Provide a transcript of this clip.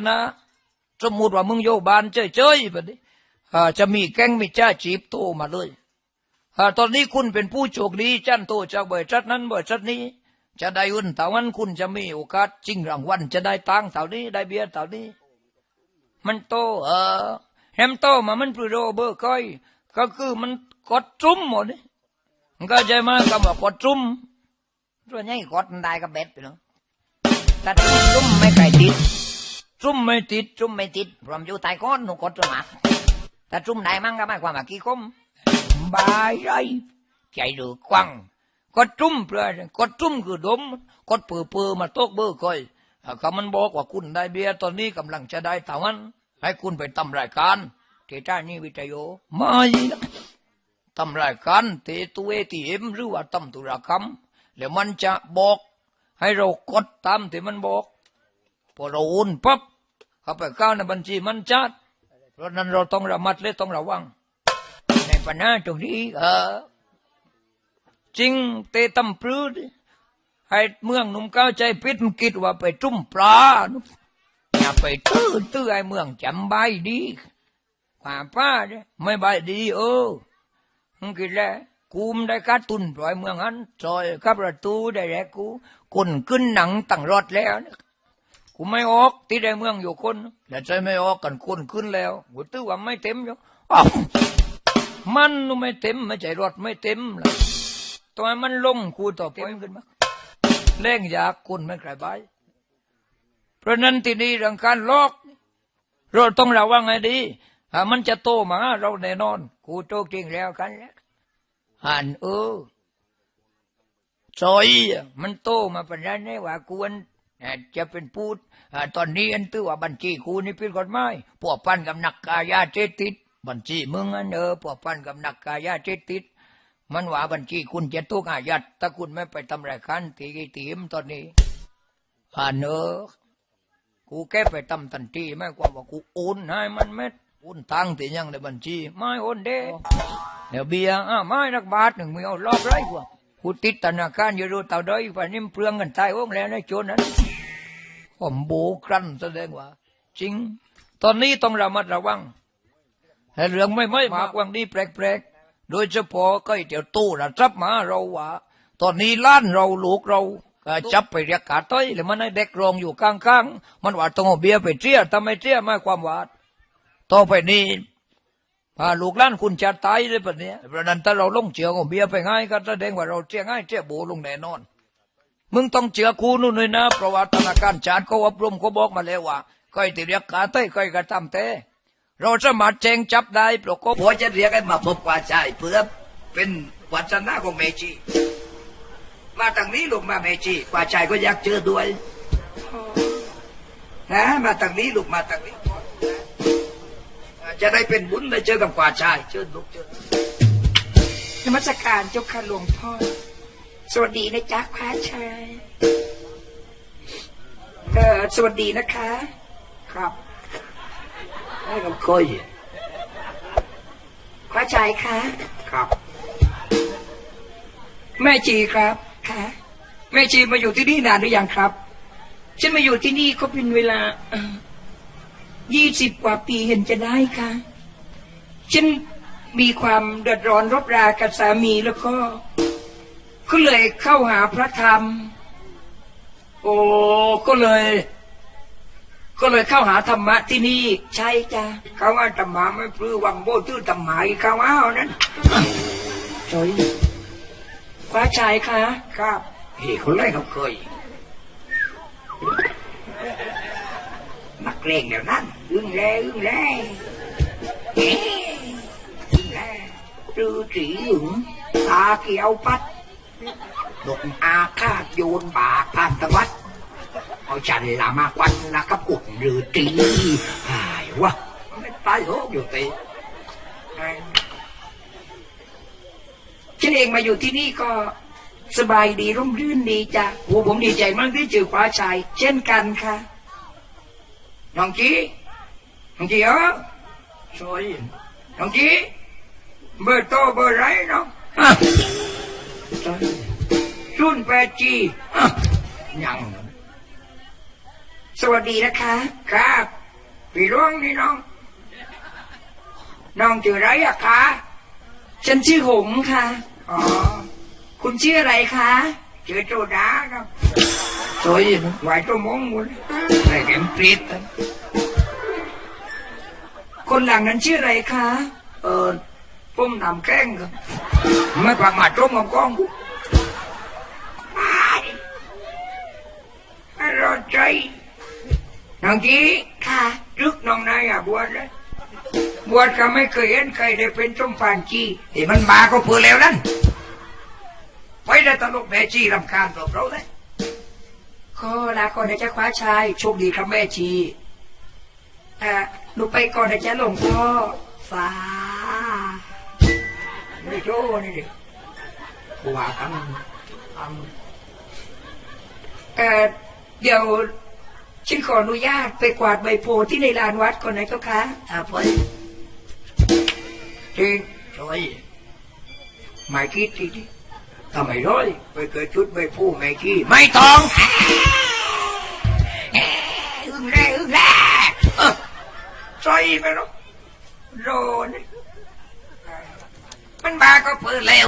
นะสมมติว่ามึงโยบานเฉยๆแบบนี้จะมีแก๊งมีจ้าจีบโตมาเลยตอนนี้คุณเป็นผู้โชคดีจันโตจากบริษัทนั้นบริษัทนี้ จะได้อุ่นเท่านั้นคุณจะมีโอกาสจริงรางวัลจะได้ตังค์เท่านี้ได้เบียร์เท่านี้ มันโตเออแฮมโตมามันปลุโรเบอร์ก้อยก็คือมันกดจุ้มหมดนี่ก็ใจมาคำว่ากดจุ้มตัวนี้กดมันได้ก็เบ็ดไปเนาะแต่จุ้มไม่ไก่ติด จุ้มไม่ติดจุ้มไม่ติดพร้อมอยู่ใต้ก้อนหนูกดสมัครแต่จุ้มไหนมั่งก็หมายความว่ากี่คมบายไรใจหรือกว้างกดจุ้มเปล่ากดจุ้มคือดมกดเปื่อเปื่อมาตกเบอร์คอยคำมันบอกว่าคุณได้เบียร์ตอนนี้กำลังจะได้ต่าวันให้คุณไปทำรายการที่ท่านี้วิทยุไม่ละทำรายการเตตัวเอทีเอ็มหรือว่าทำธุรกรรมแล้วมันจะบอกให้เรากดตามที่มันบอกพอเราโอนปั๊บ เขาไปเข้าในบัญชีมันชัดเพราะนั้นเราต้องระมัดและต้องระวัง ในปัญหาตรงนี้เออจริงเตะตำปลื้ดให้เมืองหนุ่มก้าวใจพิษมันคิดว่าไปจุ่มปลาอย่าไปตื้อตื้อไอ้เมืองจำใบดีควาป้าเนี่ยไม่ใบดีเออมึงคิดแล้วกูมได้การตุนปล่อยเมืองนั้นซอยขับประตูได้แล้วกูคนขึ้นหนังตั้งรถแล้ว กูไม่ออกที่ได้เมืองอยู่คนแต่ใจไม่ออกกันคนขึ้นแล้วกูตื้อว่าไม่เต็มอยู่อ้าวมันไม่เต็มไม่ใจรถไม่เต็มเลยตัวมันลงกูต่อเต็มขึ้นมาเล่งอยากคุณไม่ใครไปเพราะนั้นที่นี่เรื่องการลอกเราต้องระวังให้ดีถ้ามันจะโตมาเราแน่นอน กูโตจริงแล้วกันแล้วหันเออซอยมันโตมาเป็นนั้นนี่ว่าควรเอ่อ จะเป็นพูดตอนนี้อันตื้อว่าบัญชีกูนี่ผิดกฎหมายพวกพันกับนักกายาเจติดบัญชีมึงอันเออพวกพันกับนักกายาเจติดมันว่าบัญชีคุณจะถูกอายัดถ้าคุณไม่ไปทำรายการตีกีตีมตอนนี้อ่านเออกูแก้ไปทำทันทีไม่กว่าว่ากูโอนให้มันไม่โอนตังค์ที่ยังในบัญชี ไม่โอนเด้เดี๋ยวเบียร์อะไม่นักบาทหนึ่งม่เอารอบไรกว่ากูติดธนาคารอยู่ดูเต่าด้อยป่านนี้มันเปลืองเงินตายโอ้งแล้วในโจรนั้น ผมโบกรันแสดงว่า จริง ตอนนี้ต้องระมัดระวังแต่เรื่องไม่ไม่มากวังนี้แปลกๆ โดยเฉพาะก็ไอ้เดี๋ยวตู้ระจับมาเราว่า ตอนนี้ล้านเราลูกเราก็จับไปเรียกกาต้อยแล้วมันให้เด็กรองอยู่ข้างๆ มันว่าต้องเอาเบียร์ไปเชี่ยทำไมเชี่ยไม่ความว่าต่อไปนี้พาลูกหล้านคุณจะตายเลยแบบเนี้ยเพราะนั้นถ้าเราลงเชือกเอาเบียร์ไปง่ายก็แสดงว่าเราเชี่ยง่ายเชี่ยโบลงแน่นอน มึงต้องเชื่อคูนู่นเลยนะ เพราะว่าธนาคารชาติเขาอบรมเขาบอกมาแล้วว่าใครที่เรียกกาเต้ยใครกระทำเต้เราสามารถแจงจับได้เพราะเขาผัวจะเรียกให้มาพบกว่าใจเพื่อเป็นวัฒนาของเมจีมาทางนี้ลูกมาเมจีกว่าใจก็อยากเจอด้วยนะมาทางนี้ลูกมาทางนี้จะได้เป็นบุญได้เจอกับกว่าใจเชิญลูกเชิญนมัสการเจ้าค่ะหลวงพ่อ สวัสดีนะจ๊ะพระชายเออสวัสดีนะคะ ครับให้กับคอยพระชายคะครับ แม่จีครับค่ะแม่จีมาอยู่ที่นี่นานหรือยังครับ ฉันมาอยู่ที่นี่ก็เป็นเวลายี่สิบกว่าปีเห็นจะได้ค่ะ ฉันมีความเดือดร้อนรบรากับสามีแล้วก็ ก็เลยเข้าหาพระธรรม โอ้ก็เลย ก็เลยเข้าหาธรรมะที่นี่ใช่จ้ะเขาว่าธรรมะไม่พลื้อวังโบตื้อธรรมะอีกเขาว่าเอานั้นจอยพระชายคะครับเฮ้ยคนแรกเขาเคยนักเลงเดี๋ยวนั้นอึ้งแลอึ้งแลเอ๊ะอึ้งแลตือสีหลึงตาเขียวปัด ดกอาฆาตโยนบาพันตวัดเอาฉันละมาควันนะครับกุดหรือตีหายวะไม่ตายโหกอยู่ตีฉันเองมาอยู่ที่นี่ก็สบายดีร่มรื่นดีจ้ะโอ้ผมดีใจมากที่เจอพระชายเช่นกันค่ะ น้องจีน้องจีเออสวยน้องจีเบอร์โตเบอร์ไรเนาะอะ รุ่นแปดจีอะยัง สวัสดีนะคะ ครับ พี่ร้องนี่น้อง น้องชื่ออะไรอะคะ ฉันชื่อหงค่ะ อ๋อ คุณชื่ออะไรคะชื่อโจดาครับสวยนะไหวตัวมงมุนใส่เข็มปรีดนะคนหลังนั้นชื่ออะไรคะ เออปุ้มนำแข้งครับ ไม่ปักมาต้มกับกล้องกูอ้ายอร่อยใจ น้องจีค่ะรึกน้องนายอะบวชเลยบวชก็ไม่เคยเห็นใครได้เป็นส้มปานจีไอ้มันมาก็เพื่อแล้วนั่นไปได้ตลกแม่จีรำคาญตัวเราเลยก็ลาก่อนนะจ๊ะคว้าชายโชคดีครับแม่ชีอ่าหนูไปก่อนนะจ๊ะหลวงพ่อฟ้าไม่โชว์นี่ดิกูว่าคำคเอ่อ เดี๋ยวฉันขออนุญาตไปกวาดใบโพธิ์ที่ในลานวัดก่อนนะเจ้าคะำอะไปจริงช่วยไม่คิดทีดิทำไมร้อยไปเกิดชุดไม่พูดไม่ขี้ไม่ต้องเอ้ยอึ้งแร่อึ้งแร่เออใส่ไปหรอกโดนมันมาก็เปิดแล้ว